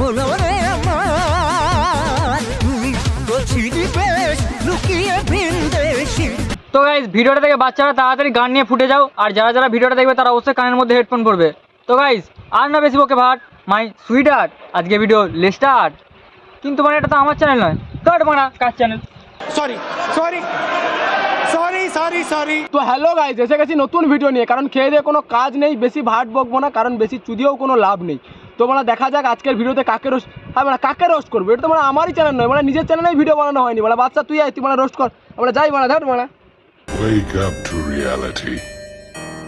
হলো রে তো গাইজ ভিডিওটা দেখে বাচ্চারা তাড়াতাড়ি গান নিয়ে ফুটে যাও আর যারা যারা ভিডিওটা দেখবে তারা অবশ্যই কানের মধ্যে হেডফোন পরবে। তো গাইজ আর না বেশি বকে Bhatt my sweetheart video let's start কিন্তু মানে এটা তো আমার চ্যানেল নয়। এটা মানে কার channel sorry sorry sorry sorry sorry তো হ্যালো গাইজ এসে গেছি নতুন ভিডিও নিয়ে কারণ খেয়ে দিয়ে কোনো কাজ নেই বেশি ভাট বকবো না কারণ বেশি চুদিয়েও কোনো লাভ নেই। তো মানে দেখা যাক আজকের ভিডিওতে কাকে রোস্ট হ্যাঁ মানে কাকে রোস্ট করব? এটা তো মানে আমারই চ্যানেল নয় মানে নিজের চ্যানেলেই ভিডিও বানানো হয়নি। মানে বাচ্চা তুই আয় তুই মানে রোস্ট কর। আমরা যাই মানে ধর মানে.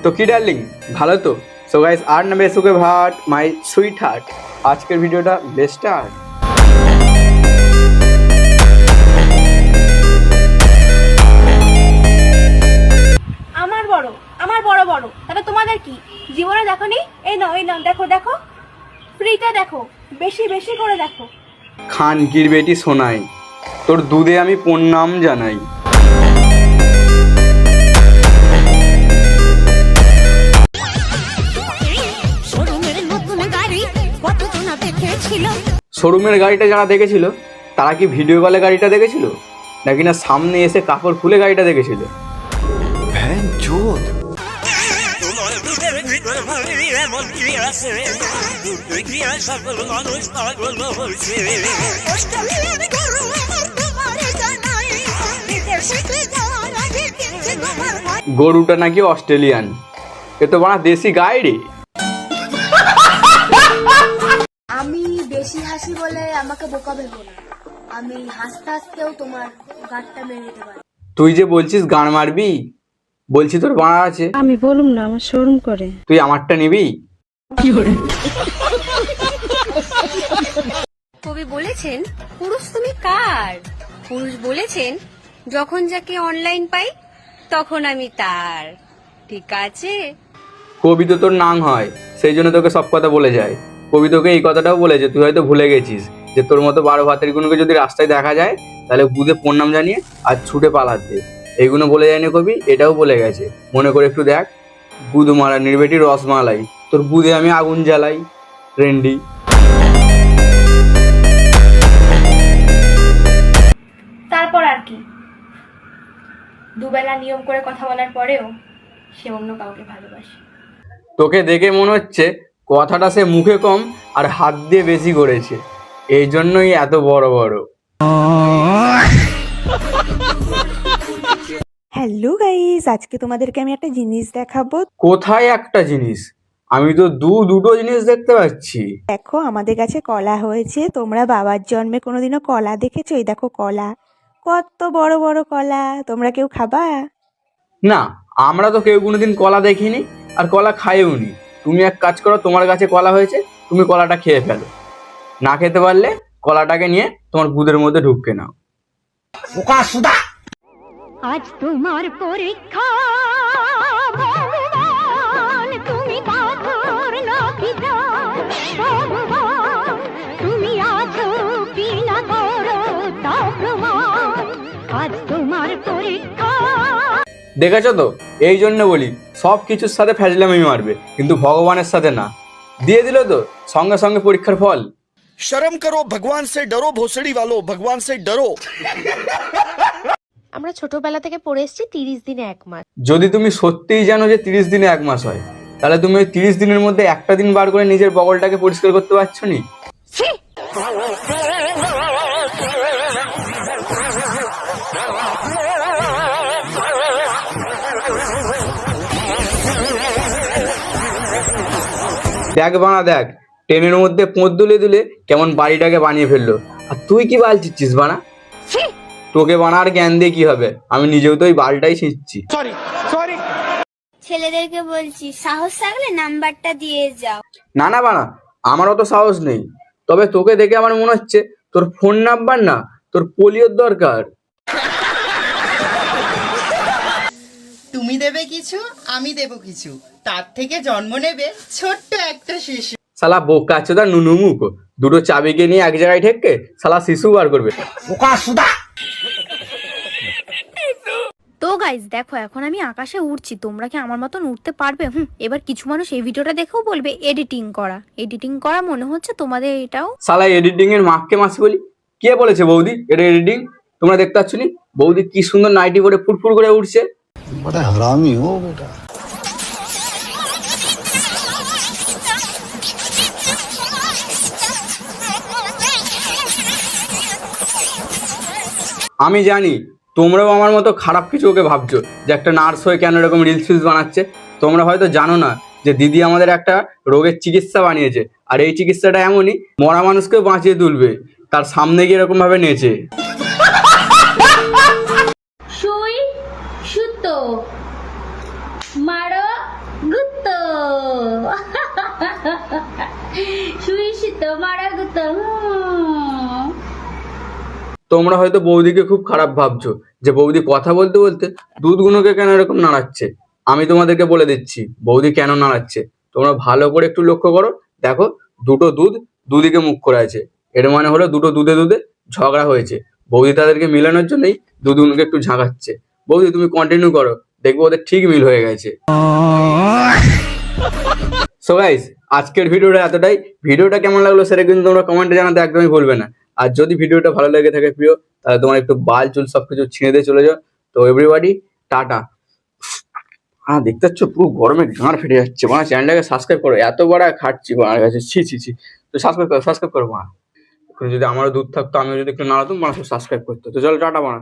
তো কি ডার্লিং ভালো তো? সো গাইস আর নামে সুকে ভাট মাই সুইট হার্ট আজকের ভিডিওটা বেস্ট আর আমার বড় আমার বড় বড়। তাহলে তোমাদের কি? জীবনে দেখো নি এই নাও এই নাও দেখো দেখো। ফ্রিতে দেখো বেশি বেশি করে দেখো। খান গির বেটি সোনাই তোর দুধে আমি প্রণাম জানাই। শোরুমের নতুন গাড়ি কতজন দেখেছিল? শোরুমের গাড়িটা যারা দেখেছিল তারা কি ভিডিও কলে গাড়িটা দেখেছিল? নাকি না সামনে এসে কাপড় খুলে গাড়িটা দেখেছিল? ভিতর মারি এমন কি আছে? দুধ দিয়া সকল মানুষ পাগল হয়েছে? অস্ট্রেলিয়ার গরু আমার তোমারে জানাই বিদেশে যাওয়ার আগে কিনছে তোমার গরুটা নাকি অস্ট্রেলিয়ান। এ তো বানা দেশি গাই রে। আমি বেশি হাসি বলে আমাকে বোকা ভেবো না। আমি হাসতে হাসতেও তোমার গাঁটটা মেরে দিতে পারি। তুই যে বলছিস গান মারবি বলছি তোর বানা আছে। আমি বলুম না আমার শোরুম করে। তুই আমারটা নিবি? কবি বলেছেন পুরুষ তুমি কার? পুরুষ বলেছেন যখন যাকে অনলাইন পাই তখন আমি তার। ঠিক আছে? কবি তো তোর নাম হয় সেই জন্য তোকে সব কথা বলে যায়। কবি তোকে এই কথাটাও বলেছে তুই হয়তো ভুলে গেছিস যে তোর মতো বারো ভাতের গুণকে যদি রাস্তায় দেখা যায় তাহলে বুধে প্রণাম জানিয়ে আর ছুটে পালাতে। এইগুলো বলে যায়নি কবি এটাও বলে গেছে। মনে করে একটু দেখ বুধ মারা নির্বেটি রসমালাই। তোর বুধে আমি আগুন জ্বালাই রেন্ডি। তারপর আর কি? দুবেলা নিয়ম করে কথা বলার পরেও সে অন্য কাউকে ভালোবাসে। তোকে দেখে মনে হচ্ছে কথাটা সে মুখে কম আর হাত দিয়ে বেশি করেছে। এই জন্যই এত বড় বড়। হ্যালো গাইস আজকে তোমাদেরকে আমি একটা জিনিস দেখাবো। কোথায় একটা জিনিস? আমি তো দু দুটো জিনিস দেখতে পাচ্ছি। দেখো আমাদের কাছে কলা হয়েছে। তোমরা বাবার জন্মে কোনোদিনও কলা দেখেছ? এই দেখো কলা। কত বড় বড় কলা। তোমরা কেউ খাবা? না আমরা তো কেউ কোনোদিন কলা দেখিনি আর কলা খাইও নি। তুমি এক কাজ করো তোমার কাছে কলা হয়েছে তুমি কলাটা খেয়ে ফেলো। না খেতে পারলে কলাটাকে নিয়ে তোমার বুধের মধ্যে ঢুককে নাও। আজ তোমার পরীক্ষা। ভগবান তুমি পাথর ভগবান তুমি আছো বিনা করো আজ তোমার পরীক্ষা। দেখেছ তো? এই জন্য বলি সব কিছুর সাথে ফ্যাজলামি মারবে কিন্তু ভগবানের সাথে না। দিয়ে দিল তো সঙ্গে সঙ্গে পরীক্ষার ফল। শরম করো ভগবান সে ডরো ভোসড়ি ভালো ভগবান সে ডরো। আমরা ছোটবেলা থেকে পড়ে এসেছি তিরিশ দিনে এক মাস। যদি তুমি সত্যিই জানো যে তিরিশ দিনে এক মাস হয়, তাহলে তুমি ওই তিরিশ দিনের মধ্যে একটা দিন বার করে নিজের বগলটাকে পরিষ্কার করতে পারছ নি? দেখ বানা দেখ, ট্রেনের মধ্যে পোঁত দুলে দুলে কেমন বাড়িটাকে বানিয়ে ফেলল। আর তুই কি বালছিস বানা তোকে বানার জ্ঞান দিয়ে কি হবে? আমি নিজেও তো ওই বালটাই ছিঁচ্ছি ছেলেদেরকে বলছি সাহস থাকলে নাম্বারটা দিয়ে যাও। না না বানা আমার অত সাহস নেই। তবে তোকে দেখে আমার মনে হচ্ছে তোর ফোন নাম্বার না তোর পোলিওর দরকার। তুমি দেবে কিছু আমি দেব কিছু। তার থেকে জন্ম নেবে ছোট্ট একটা শিশু। শালা বোকা চোদা নুনুমুকো দুটো চাবিকে নিয়ে এক জায়গায় ঠেককে শালা শিশু বার করবে। বোকা সুদা! তো গাইজ দেখো এখন আমি আকাশে উঠছি তোমরা কি আমার মতন উঠতে পারবে? হুম এবার কিছু মানুষ এই ভিডিওটা দেখেও বলবে এডিটিং করা। এডিটিং করা মনে হচ্ছে তোমাদের এটাও সালাই এডিটিং এর মাকে মাসি বলি। কে বলেছে বৌদি? এটা এডিটিং তোমরা দেখতে পাচ্ছ নি? বৌদি কি সুন্দর নাইটি পরে ফুটফুট করে উঠছে হারামি ও বেটা। আমি জানি তোমরাও আমার মতো খারাপ কিছু ওকে ভাবছ যে একটা নার্স হয়ে কেন এরকম রিলস ফিলস বানাচ্ছে। তোমরা হয়তো জানো না যে দিদি আমাদের একটা রোগের চিকিৎসা বানিয়েছে। আর এই চিকিৎসাটা এমনই, মরা মানুষকেও বাঁচিয়ে তুলবে, তার সামনে গিয়ে এরকম ভাবে নেচে গুত্তো। তোমরা হয়তো বৌদিকে খুব খারাপ ভাবছ যে বৌদি কথা বলতে বলতে দুধগুলোকে কেন এরকম নাড়াচ্ছে? আমি তোমাদেরকে বলে দিচ্ছি, বৌদি কেন নাড়াচ্ছে? তোমরা ভালো করে একটু লক্ষ্য করো। দেখো, দুটো দুধ দুদিকে মুখ করে আছে। এর মানে হলো দুটো দুধে দুধে ঝগড়া হয়েছে। বৌদি তাদেরকে মিলানোর জন্যই দুধগুলোকে একটু ঝাঁকাচ্ছে। বৌদি, তুমি কন্টিনিউ করো। দেখব ওদের ঠিক মিল হয়ে গেছে। সো গাইস আজকের ভিডিওটা এতটাই। ভিডিওটা কেমন লাগল সেটা কিন্তু তোমরা কমেন্টে জানাতে একদমই ভুলবে না। আর যদি ভিডিওটা ভালো লেগে থাকে প্রিয়, তাহলে তোমার একটু বাল, চুল সবকিছু ছিঁড়ে দিয়ে চলে যাও। তো এভরিবাডি টাটা। হ্যাঁ দেখতে পাচ্ছ পুরো গরমে গাঁড় ফেটে যাচ্ছে। মানে চ্যানেলটাকে সাবস্ক্রাইব করো। এত বড় খাটছি মার কাছে। ছি ছি ছি। তো সাবস্ক্রাইব করো সাবস্ক্রাইব করো, মা। যদি আমারও দুধ থাকতো, আমিও যদি একটু নাড়াতাম মানুষ সাবস্ক্রাইব করতো। তো চলো, টাটা বানা